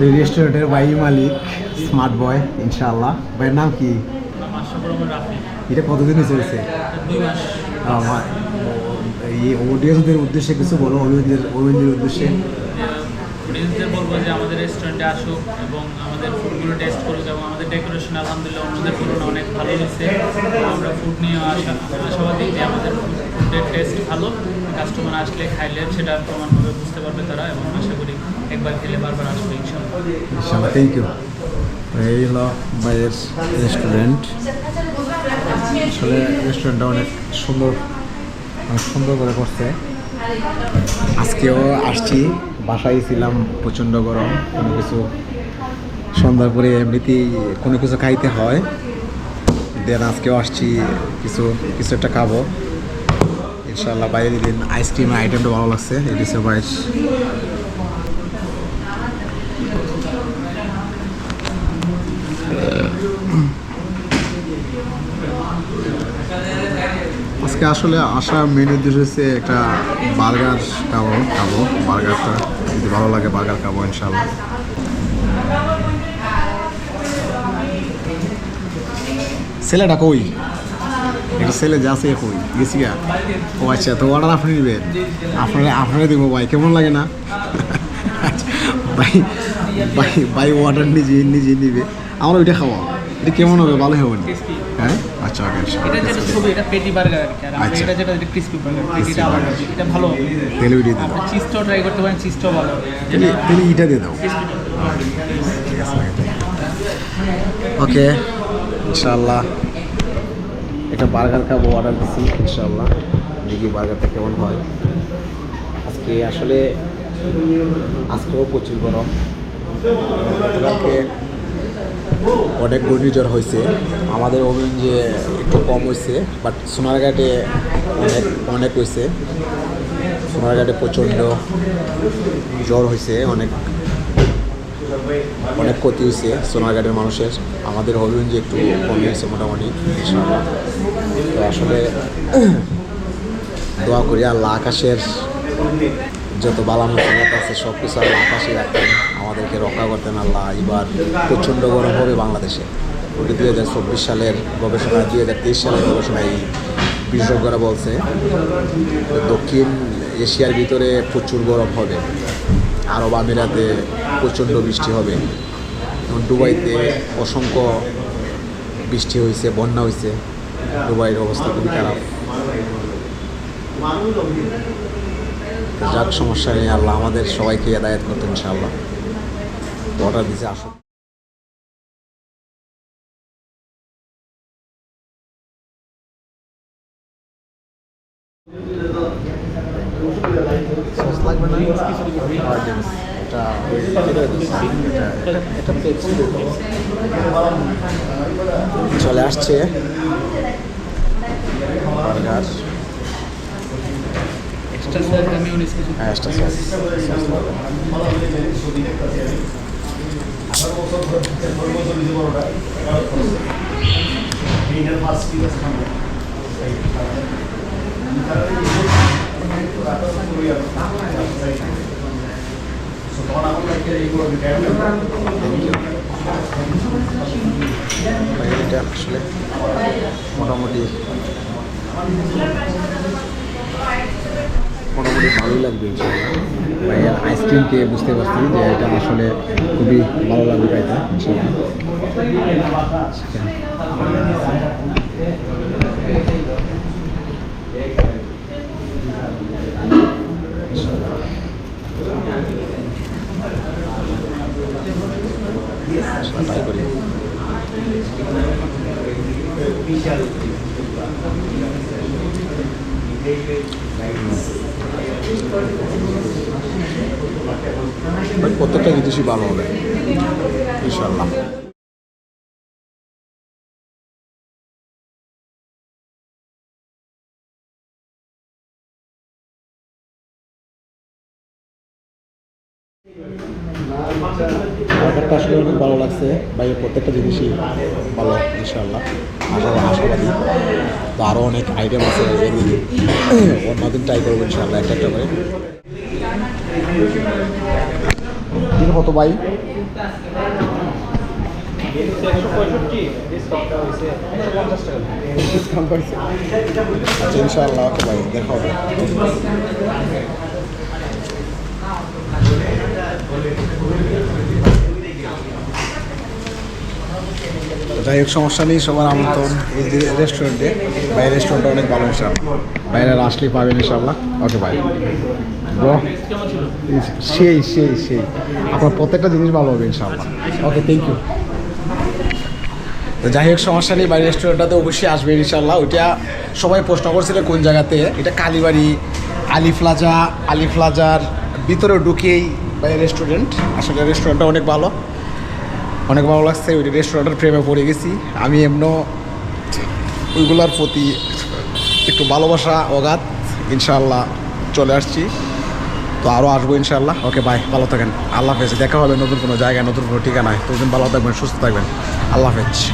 তো রেস্টুরেন্টের by Malik smart boy ইনশাআল্লাহ। ভাইয়ের নাম কি? এটা কতদিন চলছে আমার এই অডিয়েন্সদের উদ্দেশ্যে কিছু বলো অভিনদের অভিনদের উদ্দেশ্যে। অডিয়েন্সদের বলব যে আমাদের রেস্টুরেন্টে আসুক এবং আমাদের ফুডগুলো টেস্ট করুক এবং আমাদের ডেকোরেশন আলহামদুলিল্লাহ অন্যদের তুলনায় অনেক ভালো হয়েছে। আমরা ফুড নিয়ে আশা আশাবাদী যে আমাদের ফুডের টেস্ট ভালো। কাস্টমার আসলে খাইলে সেটা প্রমাণভাবে বুঝতে পারবে তারা এবং আশা করি একবার খেলে বারবার আসবে ইনশাল্লাহ ইনশাআল্লাহ থ্যাংক ইউ এই হলো ভাইয়ের রেস্টুরেন্ট আসলে রেস্টুরেন্টটা অনেক সুন্দর অনেক সুন্দর করে করছে। আজকেও আসছি, বাসায় ছিলাম প্রচণ্ড গরম, কোনো কিছু সন্ধ্যার পরে এমনিতেই কোনো কিছু খাইতে হয়। দেন আজকেও আসছি, কিছু কিছু একটা খাব। ইনশাল্লাহ বাইরে দিন আইসক্রিমের আইটেমটা ভালো লাগছে এটি হচ্ছে আজকে আসলে আসার মেন উদ্দেশ্য হচ্ছে একটা বার্গার খাব খাব, বার্গারটা। যদি ভালো লাগে বার্গার খাব ইনশাল্লাহ ছেলেটা কই? একটা ছেলে যাচ্ছে কই? গেছি ও আচ্ছা তো অর্ডার আপনি নেবেন? আপনারা আপনারা দেবো ভাই, কেমন লাগে না? ভাই ভাই ভাই অর্ডার নিজে নিজে নিবে। আমরা ওইটা খাওয়া এটা কেমন হবে? ভালো হবে না? হ্যাঁ? আচ্ছা ওকে এটা যেটা ছবি এটা পেটি বার্গার আর আচ্ছা। এটা যেটা ক্রিসপি বার্গার পেটিটা আলাদা। এটা ভালো হবে। তেলে উঠিয়ে দিল আপনি চিজটাও ট্রাই করতে পারেন চিজটাও ভালো হবে। তাহলে ইটা দিয়ে দাও। ওকে ইনশাআল্লাহ। একটা বার্গার খাব অর্ডার দিচ্ছি ইনশাআল্লাহ। দেখি বার্গারটা কেমন হয়। আজকে আসলে আজকেও প্রচুর গরম। গতকালকে অনেক ঘূর্ণিঝড় হয়েছে। আমাদের অভিযোগ একটু কম হয়েছে বাট সোনারঘাটে অনেক অনেক হয়েছে। সোনারঘাটে প্রচণ্ড জ্বর হয়েছে, অনেক অনেক ক্ষতি হয়েছে সোনারঘাটের মানুষের। আমাদের হবিগঞ্জে একটু কমে হয়েছে মোটামুটি তো আসলে দোয়া করি আল্লাহ আকাশের যত বালা আছে সব কিছু আল্লাহ আকাশে রাখতেন আমাদেরকে রক্ষা করতেন আল্লাহ। এবার প্রচণ্ড গরম হবে বাংলাদেশে। ওটি দুই হাজার চব্বিশ সালের গবেষণা, দুই হাজার তেইশ সালের গবেষণায় এই বিশেষজ্ঞরা বলছে দক্ষিণ এশিয়ার ভিতরে প্রচুর গরম হবে। আরব আমিরাতে প্রচণ্ড বৃষ্টি হবে। এবং দুবাইতে অসংখ্য বৃষ্টি হয়েছে, বন্যা হয়েছে। দুবাইয়ের অবস্থা খুবই খারাপ। যাক, সমস্যা নেই, আল্লাহ আমাদের সবাইকে হেদায়ত করতেন ইনশাআল্লাহ। অর্ডার দিছে সস লাগবে না এটা দাও। চলে আসছে। বার্গার এক্সট্রা সস মিউনিস কিছু হ্যাঁ এক্সট্রা সস সস লাগবে মোটামুটি। মোটামুটি ভালোই লাগবে আইসক্রিম বুঝতে পারছি যে এটা আসলে খুবই ভালো লাগবে এটা ট্রাই করি প্রত্যেকটা জিনিসই ভালো হবে ইনশাল্লাহ ব্যাপারটা আসলে অনেক ভালো লাগছে। বাইরের প্রত্যেকটা জিনিসই ভালো ইনশাল্লাহ আশা আশাবাদী। তো আরও অনেক আইটেম আছে অন্যদিন ট্রাই করব ইনশাল্লাহ একটা একটা করে। কত ভাই? আচ্ছা ভাই, দেখা হবে। যাই হোক, সমস্যা নেই, সবার আমন্ত্রণ এই রেস্টুরেন্টে ভাই রেস্টুরেন্টটা অনেক ভালো, ইনশাআল্লাহ। বাইরে আসলে পাবেন, ইনশাআল্লাহ। ওকে ছিল সেই সেই সেই। আপনার প্রত্যেকটা জিনিস ভালো হবে, ইনশাআল্লাহ। ওকে থ্যাংক ইউ যাই হোক, সমস্যা নেই বাড়ি রেস্টুরেন্টটাতে অবশ্যই আসবে ইনশাল্লাহ ওইটা সবাই প্রশ্ন করছিল কোন জায়গাতে। এটা কালীবাড়ি আলি প্লাজা আলি ভিতরে ঢুকেই বাই রেস্টুরেন্ট আসলে রেস্টুরেন্টটা অনেক ভালো। অনেক ভালো লাগছে, ওই রেস্টুরেন্টের প্রেমে পড়ে গেছি। আমি এমন ওইগুলার প্রতি একটু ভালোবাসা, অগাধ। ইনশাআল্লাহ চলে আসছি। তো আরও আসব ইনশাআল্লাহ। ওকে বাই ভালো থাকেন। আল্লাহ হাফেজ। দেখা হবে নতুন কোনো জায়গায়, নতুন কোনো ঠিকানায়। ততদিন ভালো থাকবেন, সুস্থ থাকবেন। আল্লাহ হাফেজ।